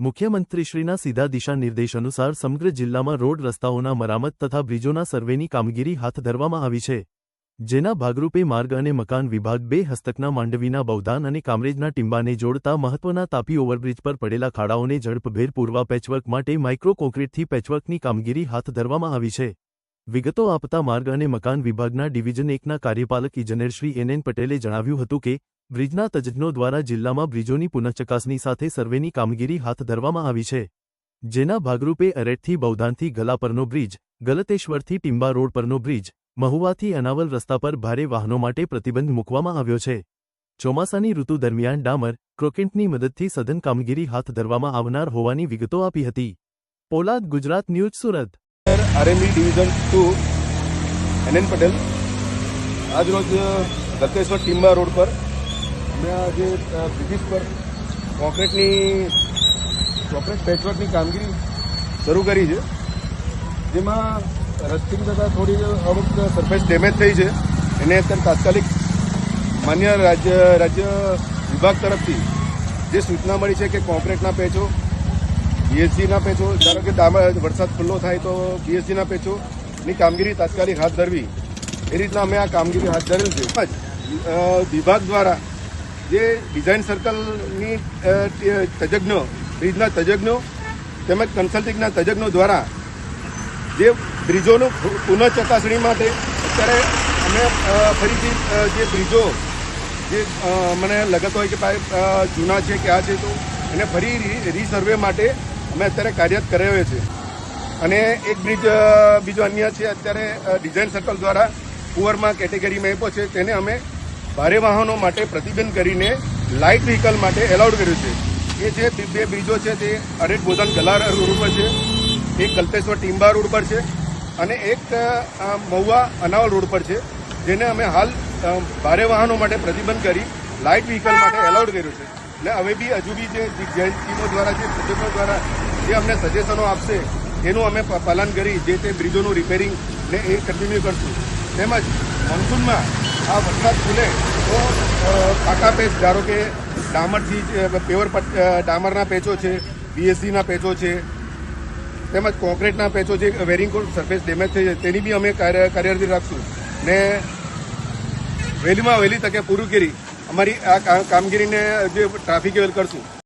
મુખ્યમંત્રીશ્રીના સીધા દિશા નિર્દેશ અનુસાર સમગ્ર જિલ્લામાં રોડ રસ્તાઓના મરામત તથા બ્રિજોના સર્વેની કામગીરી હાથ ધરવામાં આવી છે, જેના ભાગરૂપે માર્ગ અને મકાન વિભાગ બે હસ્તકના માંડવીના બૌધાન અને કામરેજના ટિંબાને જોડતા મહત્વના તાપી ઓવરબ્રિજ પર પડેલા ખાડાઓને ઝડપભેર પૂરવા પેચવર્ક માટે માઇક્રો કોન્ક્રીટથી પેચવર્કની કામગીરી હાથ ધરવામાં આવી છે. વિગતો આપતા માર્ગ અને મકાન વિભાગના ડિવિઝન એકના કાર્યપાલક ઇજનેર શ્રી એન એન પટેલે જણાવ્યું હતું કે બ્રિજના તજજ્ઞો દ્વારા જિલ્લામાં બ્રિજોની પુનઃચકાસણી સાથે સર્વેની કામગીરી હાથ ધરવામાં આવી છે. જેના ભાગરૂપે અરેઠથી બૌધાનથી ગલા પરનો બ્રિજ, ગલતેશ્વરથી ટિંબા રોડ પરનો બ્રિજ, મહુવાથી અનાવલ રસ્તા પર ભારે વાહનો માટે પ્રતિબંધ મૂકવામાં આવ્યો છે. ચોમાસાની ઋતુ દરમિયાન ડામર ક્રોકેન્ટની મદદથી સઘન કામગીરી હાથ ધરવામાં આવનાર હોવાની વિગતો આપી હતી. Polad Gujarat news Surat. RMB division two N N Patel આજરોજ દત્તેશ્વર ટિંબા રોડ પર અમે આજે બ્રિટિશ પર કોન્ક્રીટની કોન્ક્રીટ પેચવર્કની કામગીરી શરૂ કરી છે. જેમાં રસ્તી તથા થોડી અમુક સરફેસ ડેમેજ થઈ છે. એને અત્યારે તાત્કાલિક માન્ય રાજ્ય રાજ્ય વિભાગ તરફથી જે સૂચના મળી છે કે કોન્ક્રીટના પેચો બીએસજીના પેચો, ધારો કે ડામર વરસાદ ખુલ્લો થાય તો બીએસજીના પેચોની કામગીરી તાત્કાલિક હાથ ધરવી. એ રીતના અમે આ કામગીરી હાથ ધરેલ છે. વિભાગ દ્વારા જે ડિઝાઇન સર્કલની તજજ્ઞો, બ્રિજના તજજ્ઞો તેમજ કન્સલ્ટિંગના તજજ્ઞો દ્વારા જે બ્રિજોનું પુનઃચકાસણી પુનઃ ચકાસણી માટે અત્યારે અમે ફરીથી જે બ્રિજો, જે મને લગત હોય કે ભાઈ જૂના છે કે આ છે, તો એને ફરી રીસર્વે માટે અમે અત્યારે કાર્યરત કરાવ્યો છે અને એક બ્રિજ બીજો અન્ય છે, અત્યારે ડિઝાઇન સર્કલ દ્વારા પુઅરમાં કેટેગરીમાં આપ્યો છે, તેને અમે ભારે વાહનો માટે પ્રતિબંધ કરીને લાઇટ વ્હીકલ માટે એલાઉડ કર્યું છે. એ જે બે- બ્રિજો છે તે અરેટ બોધન ગલા રોડ ઉપર છે, એક કલ્પેશ્વર ટીમ્બા રોડ પર છે અને એક મહુવા અનાવલ રોડ પર છે. જેને અમે હાલ ભારે વાહનો માટે પ્રતિબંધ કરી લાઇટ વ્હીકલ માટે એલાઉડ કર્યું છે. અને હવે બી હજુ બી જે જૈન ટીમો દ્વારા, જે સજેશનો દ્વારા જે અમને સજેશનો આપશે, એનું અમે પાલન કરી જે તે બ્રિજોનું રિપેરિંગ ને એ કન્ટિન્યુ કરશું. તેમજ મોન્સૂનમાં આ વરસાદ ખુલે તો પાકા પેચ, ધારો કે ડામરથી પેવર ડામરના પેચો છે બીએસસીના પેચો છે, તેમજ કોન્ક્રીટના પેચો જે વેરિંગ સરફેસ ડેમેજ થઈ છે તેની બી અમે કાર્યરતી રાખશું. ને વહેલીમાં વહેલી તકે પૂરું કરી અમારી આ કામગીરીને જે ટ્રાફિક કરશું.